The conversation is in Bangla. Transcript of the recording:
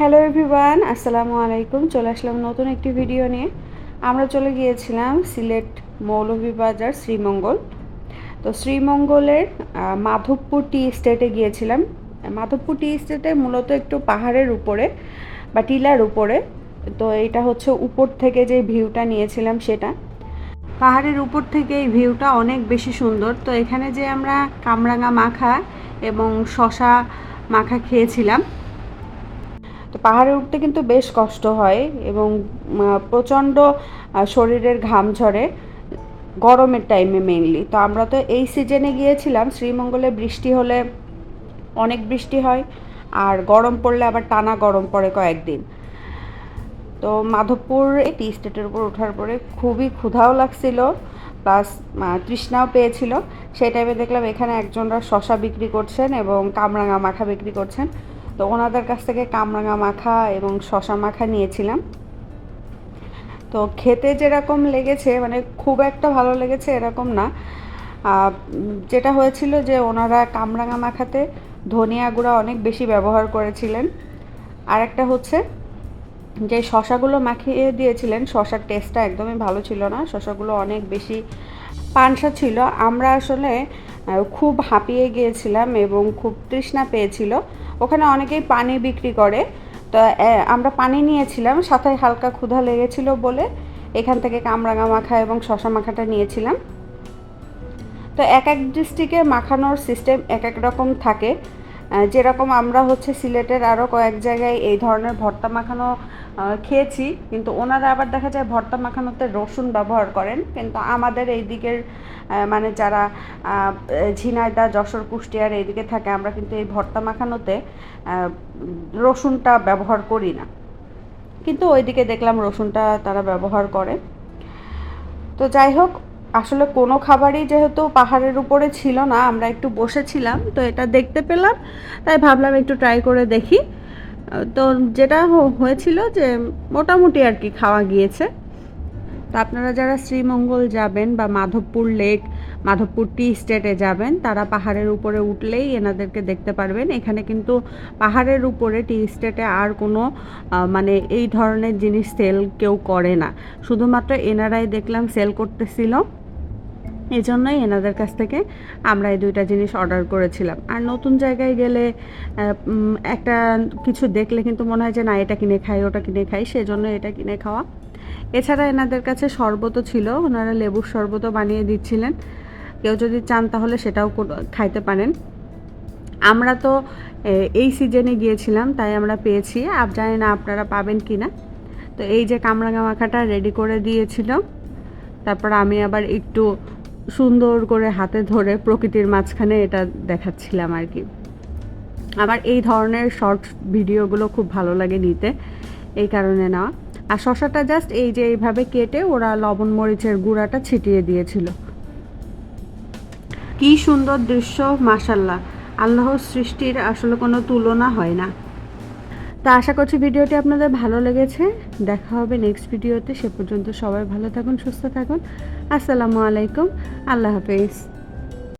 হ্যালো এভরিওয়ান আসসালামু আলাইকুম। চলে আসলাম নতুন একটি ভিডিও নিয়ে। আমরা চলে গিয়েছিলাম সিলেট মৌলভীবাজার শ্রীমঙ্গল। তো শ্রীমঙ্গলের মাধবপুর টি স্টেটে গিয়েছিলাম। মাধবপুর টি স্টেটে মূলত একটু পাহাড়ের উপরে বা টিলার উপরে। তো এটা হচ্ছে উপর থেকে যে ভিউটা নিয়েছিলাম সেটা। পাহাড়ের উপর থেকে এই ভিউটা অনেক বেশি সুন্দর। তো এখানে যে আমরা কামরাঙা মাখা এবং শশা মাখা খেয়েছিলাম। তো পাহাড়ে উঠতে কিন্তু বেশ কষ্ট হয় এবং প্রচণ্ড শরীরের ঘাম ঝরে গরমের টাইমে মেনলি তো আমরা তো এই সিজনে গিয়েছিলাম, শ্রীমঙ্গলে বৃষ্টি হলে অনেক বৃষ্টি হয়, আর গরম পড়লে আবার টানা গরম পড়ে কয়েকদিন। তো মাধবপুর টি স্টেটের উপর ওঠার পরে খুবই ক্ষুধাও লাগছিল প্লাস তৃষ্ণাও পেয়েছিল। সেই টাইমে দেখলাম এখানে একজনরা শশা বিক্রি করছেন এবং কামরাঙা মাখা বিক্রি করছেন। তো ওনাদের কাছ থেকে কামরাঙা মাখা এবং শশা মাখা নিয়েছিলাম। তো খেতে যেরকম লেগেছে মানে খুব একটা ভালো লেগেছে এরকম না। যেটা হয়েছিল যে ওনারা কামরাঙা মাখাতে ধনিয়া গুঁড়া অনেক বেশি ব্যবহার করেছিলেন। আর একটা হচ্ছে যে শশাগুলো মাখিয়ে দিয়েছিলেন, শশার টেস্টটা একদমই ভালো ছিল না। শশাগুলো অনেক বেশি পানসা ছিল। আমরা আসলে খুব হাঁপিয়ে গিয়েছিলাম এবং খুব তৃষ্ণা পেয়েছিল। ওখানে অনেকেই পানি বিক্রি করে। তো আমরা পানি নিয়েছিলাম, সাথে হালকা ক্ষুধা লেগেছিল বলে এখান থেকে কামরাঙা মাখা এবং শশা মাখাটা নিয়েছিলাম। তো, এক এক ডিস্ট্রিক্টে মাখানোর সিস্টেম এক এক রকম থাকে। যেরকম আমরা হচ্ছে সিলেটের আরও কয়েক জায়গায় এই ধরনের ভর্তা মাখানো খেয়েছি, কিন্তু ওনারা আবার দেখা যায় ভর্তা মাখানোতে রসুন ব্যবহার করেন, কিন্তু আমাদের এই দিকের মানে যারা ঝিনাইদা, যশোর, কুষ্টিয়ার এইদিকে থাকে, আমরা কিন্তু এই ভর্তা মাখানোতে রসুনটা ব্যবহার করি না। কিন্তু ওইদিকে দেখলাম রসুনটা তারা ব্যবহার করে। তো যাই হোক, আসলে কোনো খাবারই যেহেতু পাহাড়ের উপরে ছিল না, আমরা একটু বসেছিলাম, তো এটা দেখতে পেলাম, তাই ভাবলাম একটু ট্রাই করে দেখি। তো যেটা হয়েছিল যে মোটামুটি আর কি খাওয়া গিয়েছে। তো আপনারা যারা শ্রীমঙ্গল যাবেন বা মাধবপুর লেক, মাধবপুর টি স্টেটে যাবেন, তারা পাহাড়ের উপরে উঠলেই এনাদেরকে দেখতে পারবেন। এখানে কিন্তু পাহাড়ের উপরে টি স্টেটে আর কোনো মানে এই ধরনের জিনিস সেল কেউ করে না। শুধুমাত্র এনারাই দেখলাম সেল করতেছিল। এই জন্যই এনাদের কাছ থেকে আমরা এই দুইটা জিনিস অর্ডার করেছিলাম। আর নতুন জায়গায় গেলে একটা কিছু দেখলে কিন্তু মনে হয় যে, না, এটা কিনে খাই, ওটা কিনে খাই। সেজন্য এটা কিনে খাওয়া। এছাড়া এনাদের কাছে শরবতও ছিল, ওনারা লেবুর শরবতও বানিয়ে দিচ্ছিলেন। কেউ যদি চান তাহলে সেটাও খাইতে পারেন। আমরা তো এই সিজনে গিয়েছিলাম, তাই আমরা পেয়েছি। আপ জানি না আপনারা পাবেন কি না তো এই যে কামরাঙা মাখাটা রেডি করে দিয়েছিল। তারপর আমি আবার একটু সুন্দর করে হাতে ধরে প্রকৃতির মাঝখানে এটা দেখাচ্ছিলাম আর কি। আমার এই ধরনের শর্ট ভিডিওগুলো খুব ভালো লাগে নিতে, এই কারণে না। আর শশাটা জাস্ট এই যে এইভাবে কেটে ওরা লবণ মরিচের গুঁড়াটা ছিটিয়ে দিয়েছিল। কি সুন্দর দৃশ্য মাশাল্লাহ আল্লাহর সৃষ্টির আসলে কোনো তুলনা হয় না। তো আশা করছি ভিডিওটি আপনাদের ভালো লেগেছে। দেখা হবে নেক্সট ভিডিওতে সে পর্যন্ত সবাই ভালো থাকুন, সুস্থ থাকুন। আসসালামু আলাইকুম। আল্লাহ হাফেজ।